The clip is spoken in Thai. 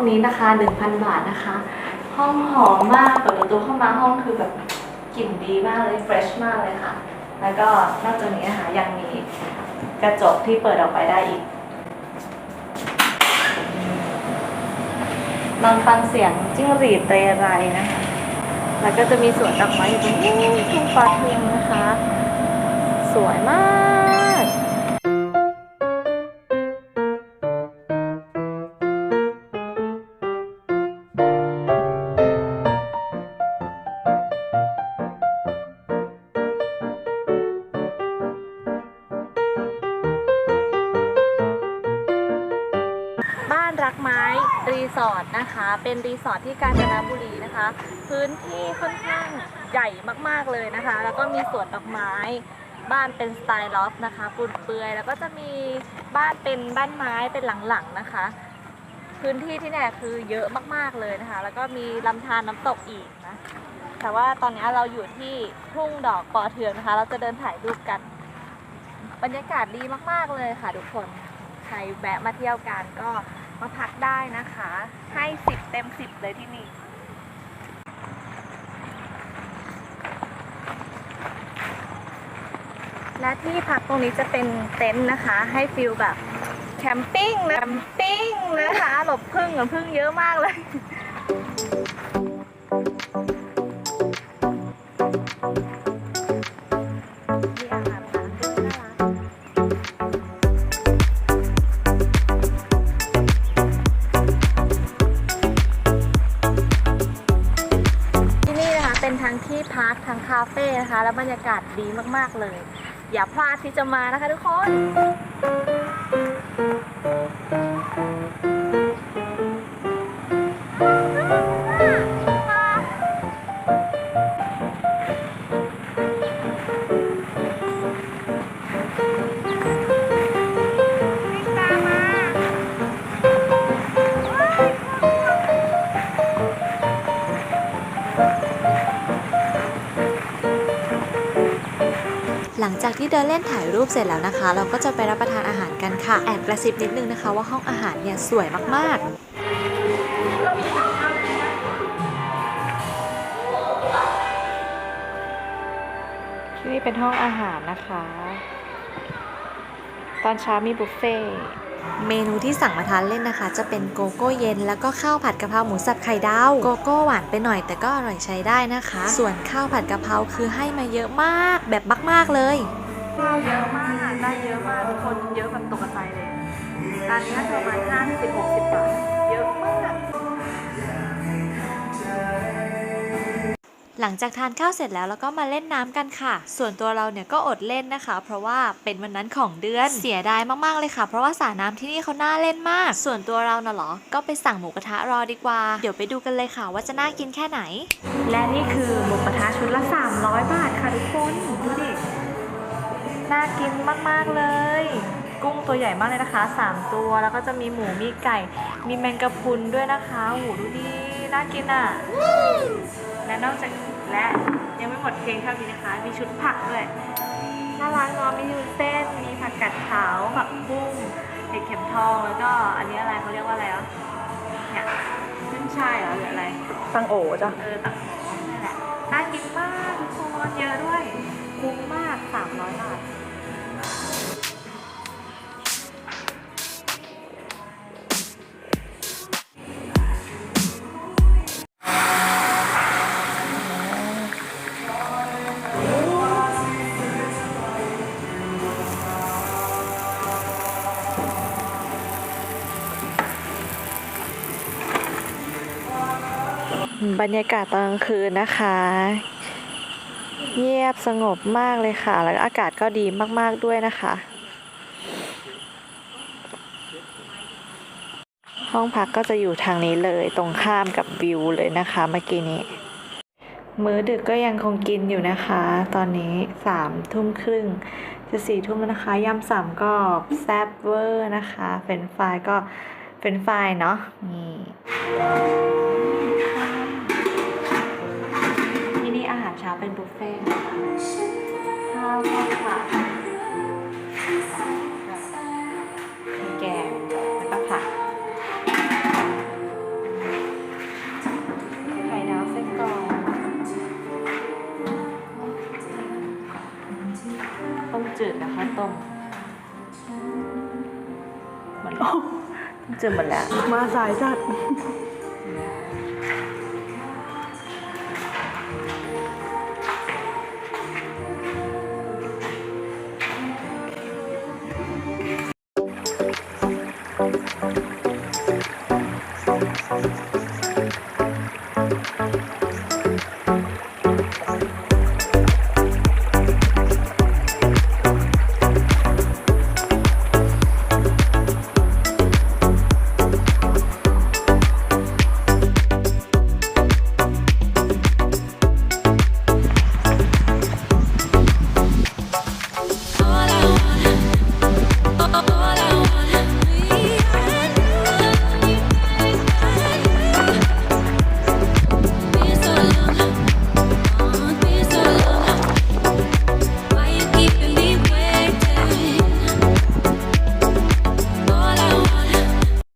องนี้นะคะ1,000 บาทนะคะ ห้องหอมมากเปิดประตูเข้ามาห้องคือแบบกลิ่นดีมากเลยเฟรชมากเลยค่ะ แล้วก็นอกจากนี้นะคะยังมีกระจกที่เปิดออกไปได้อีกลองฟังเสียงจิ้งหรีดเรไรนะคะ แล้วก็จะมีสวนดอกไม้อยู่ตรงนี้ทุ่งปลาเทียงนะคะ สวยมาก สอร์ทนะคะ เป็นรีสอร์ทที่กาญจนบุรีนะคะ พื้นที่ค่อนข้างใหญ่มากๆเลยนะคะ แล้วก็มีสวนดอกไม้บ้านเป็นสไตล์ลอฟต์นะคะปูนเปลือยแล้วก็จะมีบ้านเป็นบ้านไม้เป็นหลังๆนะคะ พื้นที่ที่เนี่ยคือเยอะมากๆเลยนะคะ แล้วก็มีลำธารน้ำตกอีกนะแต่ว่าตอนนี้เราอยู่ที่ทุ่งดอกปอเทืองนะคะ เราจะเดินถ่ายรูปกัน บรรยากาศดีมากๆเลยค่ะทุกคน ใครแวะมาเที่ยวกันก็ มาพักได้นะคะ ให้สิบเต็มสิบเลยที่นี่และที่พักตรงนี้จะเป็นเต็นท์นะคะ ให้ฟิลแบบแคมปิ้งนะแคมปิ้งนะคะ หลบพึ่งกับพึ่งเยอะมากเลย เฟ่นะคะ แล้วบรรยากาศดีมากๆเลย อย่าพลาดที่จะมานะคะทุกคน จากที่เดินเล่นถ่ายรูปเสร็จแล้วนะคะ เราก็จะไปรับประทานอาหารกันค่ะ แอบกระซิบนิดนึงนะคะ ว่าห้องอาหารเนี่ยสวยมากๆที่นี่เป็นห้องอาหารนะคะ ตอนเช้ามีบุฟเฟ่ต์เมนูที่สั่งมาทานเล่นนะคะ จะเป็นโกโก้เย็น แล้วก็ข้าวผัดกะเพราหมูสับไข่ดาวโกโก้หวานไปหน่อยแต่ก็อร่อยใช้ได้นะคะ ส่วนข้าวผัดกะเพราคือให้มาเยอะมากแบบมาก ๆเลย จานนี้น่าจะประมาณห้าสิบหกสิบบาท เยอะมาก หลังจากทานข้าวเสร็จแล้วแล้วก็มาเล่นน้ำกันค่ะ ส่วนตัวเราเนี่ยก็อดเล่นนะคะ เพราะว่าเป็นวันนั้นของเดือน เสียดายมากๆเลยค่ะ เพราะว่าสระน้ำที่นี่เขาน่าเล่นมาก ส่วนตัวเราน่ะเหรอ ก็ไปสั่งหมูกระทะรอดีกว่า เดี๋ยวไปดูกันเลยค่ะ ว่าจะน่ากินแค่ไหน และนี่คือหมูกระทะชุดละ 300 บาทค่ะทุกคน ดูดิ น่ากินมากๆเลย กุ้งตัวใหญ่มากเลยนะคะ 3 ตัวแล้วก็จะมีหมูมีไก่ มีแมงกะพรุนด้วยนะคะโอ้โหดูดิน่ากินอะและนอกจากและยังไม่หมดเพียงเท่านี้นะคะ มีชุดผักด้วยน่ารักเนาะมีวุ้นเส้นมีผักกัดขาวผักบุ้งเห็ดเข็มทองแล้วก็อันนี้อะไรเขาเรียกว่าอะไรอะเนี่ยขึ้นช่ายเหรอหรืออะไรตังโอจ้ะเออตักนั่นแหละน่ากินมากทุกคนเยอะด้วยคุ้มมาก300บาท บรรยากาศตอนกลางคืนนะคะ เงียบสงบมากเลยค่ะ แล้วอากาศก็ดีมากๆด้วยนะคะ ห้องพักก็จะอยู่ทางนี้เลยตรงข้ามกับวิวเลยนะคะเมื่อกี้นี้ มื้อดึกก็ยังคงกินอยู่นะคะ ตอนนี้สามทุ่มครึ่งจะสี่ทุ่มแล้วนะคะยำสามกรอบแซบเวอร์นะคะ เฟรนฟรายก็เฟรนฟรายเนาะนี่ันเจอมันแล้ว มาสายจัดうん。